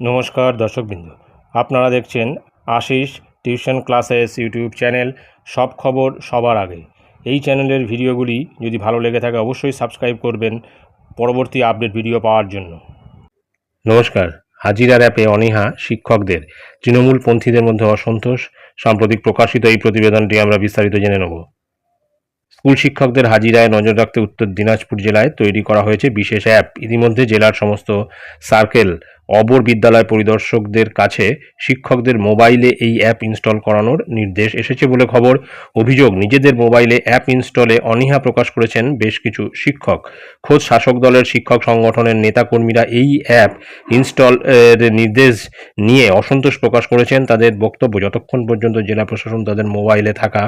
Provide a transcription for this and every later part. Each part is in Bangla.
নমস্কার দর্শকবৃন্দ। আপনারা দেখছেন Ashis tuition classes YouTube channel সব খবর সবার আগে। এই চ্যানেলের ভিডিওগুলি যদি ভালো লেগে থাকে অবশ্যই সাবস্ক্রাইব করবেন পরবর্তী আপডেট ভিডিও পাওয়ার জন্য। নমস্কার হাজিরার অ্যাপে অনীহা শিক্ষকদের। তৃণমূলপন্থীদের মধ্যে অসন্তোষ, সাম্প্রতিক প্রকাশিত এই প্রতিবেদনটি আমরা বিস্তারিত জেনে নেব। স্কুল শিক্ষকদের হাজিরায় নজর রাখতে উত্তর দিনাজপুর জেলায় তৈরি করা হয়েছে বিশেষ অ্যাপ। ইতিমধ্যে জেলার সমস্ত সার্কেল অবর বিদ্যালয় পরিদর্শকদের কাছে শিক্ষকদের মোবাইলে এই অ্যাপ ইনস্টল করানোর নির্দেশ এসেছে বলে খবর। অভিযোগ, নিজেদের মোবাইলে অ্যাপ ইনস্টলে অনীহা প্রকাশ করেছেন বেশ কিছু শিক্ষক। খোদ শাসক দলের শিক্ষক সংগঠনের নেতাকর্মীরা এই অ্যাপ ইনস্টল, এর নির্দেশ নিয়ে অসন্তোষ প্রকাশ করেছেন। তাদের বক্তব্য, যতক্ষণ পর্যন্ত জেলা প্রশাসন তাদের মোবাইলে থাকা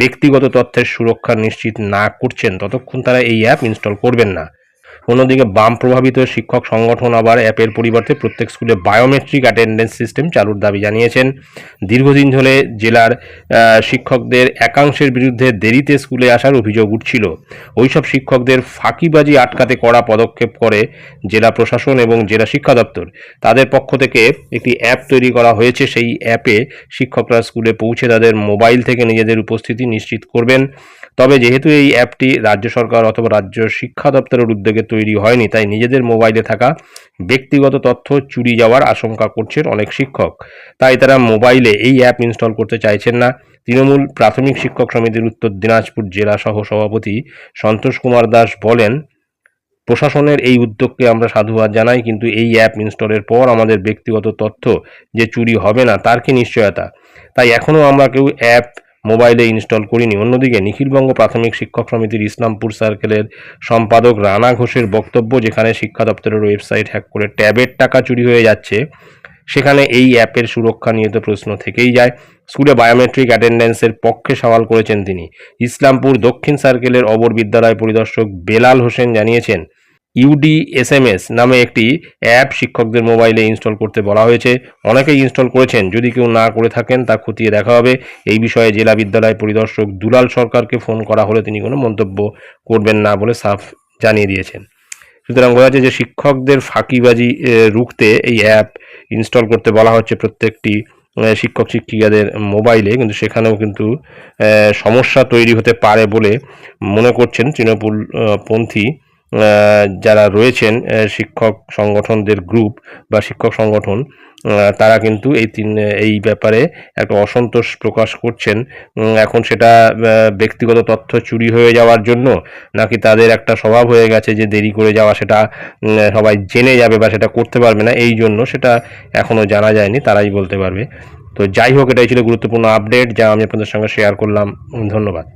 ব্যক্তিগত তথ্যের সুরক্ষা নিশ্চিত না করছেন, ততক্ষণ তারা এই অ্যাপ ইনস্টল করবেন না। অন্যদিকে বাম প্রভাবিত শিক্ষক সংগঠন আবার অ্যাপের পরিবর্তে প্রত্যেক স্কুলে বায়োমেট্রিক অ্যাটেন্ডেন্স সিস্টেম চালুর দাবি জানিয়েছেন। দীর্ঘদিন ধরে জেলার শিক্ষকদের একাংশের বিরুদ্ধে দেরিতে স্কুলে আসার অভিযোগ উঠছিল। ওইসব শিক্ষকদের ফাঁকিবাজি আটকাতে কড়া পদক্ষেপ করে জেলা প্রশাসন এবং জেলা শিক্ষা দপ্তর। তাদের পক্ষ থেকে একটি অ্যাপ তৈরি করা হয়েছে। সেই অ্যাপে শিক্ষকরা স্কুলে পৌঁছে তাদের মোবাইল থেকে নিজেদের উপস্থিতি নিশ্চিত করবেন। তবে যেহেতু এই অ্যাপটি রাজ্য সরকার অথবা রাজ্য শিক্ষা দপ্তরের উদ্যোগে তৈরি হয়নি, তাই নিজেদের মোবাইলে থাকা ব্যক্তিগত তথ্য চুরি যাওয়ার আশঙ্কা করছেন অনেক শিক্ষক। তাই তারা মোবাইলে এই অ্যাপ ইনস্টল করতে চাইছেন না। তৃণমূল প্রাথমিক শিক্ষক সমিতির উত্তর দিনাজপুর জেলা সহ সভাপতি সন্তোষ কুমার দাস বলেন, প্রশাসনের এই উদ্যোগকে আমরা সাধুবাদ জানাই, কিন্তু এই অ্যাপ ইনস্টলের পর আমাদের ব্যক্তিগত তথ্য যে চুরি হবে না, তার কি নিশ্চয়তা? তাই এখনও আমরা কেউ অ্যাপ মোবাইলে ইনস্টল করিনি। অন্যদিকে নিখিলবঙ্গ প্রাথমিক শিক্ষক সমিতির ইসলামপুর সার্কেলের সম্পাদক রানা ঘোষের বক্তব্য, যেখানে শিক্ষা দপ্তরের ওয়েবসাইট হ্যাক করে ট্যাবের টাকা চুরি হয়ে যাচ্ছে, সেখানে এই অ্যাপের সুরক্ষা নিয়ে তো প্রশ্ন থেকেই যায়। স্কুলে বায়োমেট্রিক অ্যাটেন্ডেন্সের পক্ষে সওয়াল করেছেন তিনি। ইসলামপুর দক্ষিণ সার্কেলের অবর বিদ্যালয় পরিদর্শক বেলাল হোসেন জানিয়েছেন ইউডি এসএমএস নামে একটি অ্যাপ শিক্ষকদের মোবাইলে ইনস্টল করতে বলা হয়েছে। অনেকেই ইনস্টল করেছেন। যদি কেউ না করে থাকেন, তা খতিয়ে দেখা হবে। এই বিষয়ে জেলা বিদ্যালয় পরিদর্শক দুলাল সরকারকে ফোন করা হলে তিনি কোনো মন্তব্য করবেন না বলে সাফ জানিয়ে দিয়েছেন। সুতরাং বোঝা যাচ্ছে যে শিক্ষকদের ফাঁকিবাজি রুখতে এই অ্যাপ ইনস্টল করতে বলা হচ্ছে প্রত্যেকটি শিক্ষক, শিক্ষিকাদের মোবাইলে। কিন্তু সেখানেও কিন্তু সমস্যা তৈরি হতে পারে বলে মনে করছেন তৃণমূল পন্থী যারা রয়েছেন শিক্ষক সংগঠনদের গ্রুপ বা শিক্ষক সংগঠন তারা কিন্তু এই তিন, এই ব্যাপারে একটা অসন্তোষ প্রকাশ করছেন। এখন সেটা ব্যক্তিগত তথ্য চুরি হয়ে যাওয়ার জন্য নাকি তাদের একটা স্বভাব হয়ে গেছে যে দেরি করে যাওয়া সেটা সবাই জেনে যাবে বা সেটা করতে পারবে না, এই জন্য সেটা এখনও জানা যায়নি, তারাই বলতে পারবে। তো যাই হোক, এটাই ছিল গুরুত্বপূর্ণ আপডেট যা আমি আপনাদের সঙ্গে শেয়ার করলাম। ধন্যবাদ।